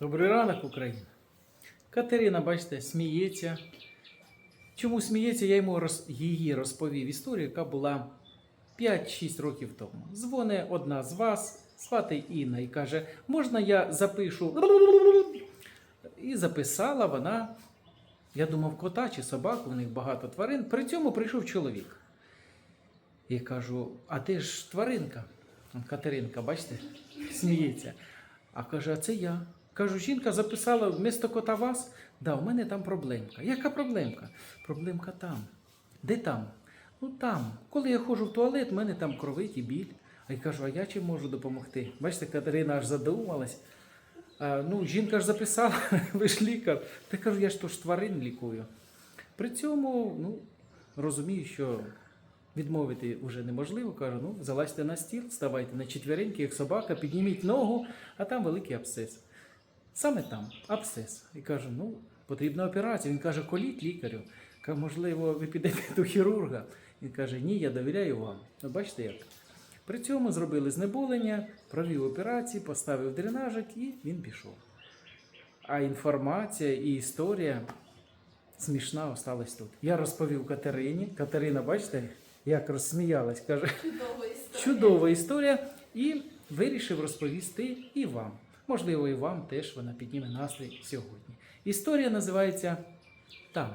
Добрий ранок, Україна. Катерина, бачите, сміється. Чому сміється, я йому роз... її розповів історію, яка була 5-6 років тому. Дзвоне одна з вас, звати Інна, і каже: можна я запишу? І записала вона, я думав, кота чи собаку, у них багато тварин. При цьому прийшов чоловік. І кажу: а де ж тваринка? Катеринка, бачите, сміється. А каже, а це я. Кажу, жінка записала вмісто кота вас. Да, у мене там проблемка. Яка проблемка? Проблемка там. Де там? Ну там. Коли я ходжу в туалет, в мене там кровить і біль. А я кажу, а я чим можу допомогти? Бачите, Катерина аж задумалась. А, ну, жінка ж записала, ви ж лікар. Та кажу, я ж то ж тварин лікую. При цьому, ну, розумію, що відмовити вже неможливо. Кажу, ну, залазьте на стіл, ставайте на четвереньки, як собака, підніміть ногу, а там великий абсцес. Саме там, абсцес. І кажу, ну, потрібна операція. Він каже, коліть лікарю. Кажу, можливо, ви підете до хірурга. Він каже, ні, я довіряю вам. Бачите як? При цьому зробили знеболення, провів операцію, поставив дренажик і він пішов. А інформація і історія смішна осталась тут. Я розповів Катерині. Катерина, бачите, як розсміялась, каже, Чудова історія. чудова історія, і вирішив розповісти і вам. Можливо, і вам теж вона підніме настрій сьогодні. Історія називається Там.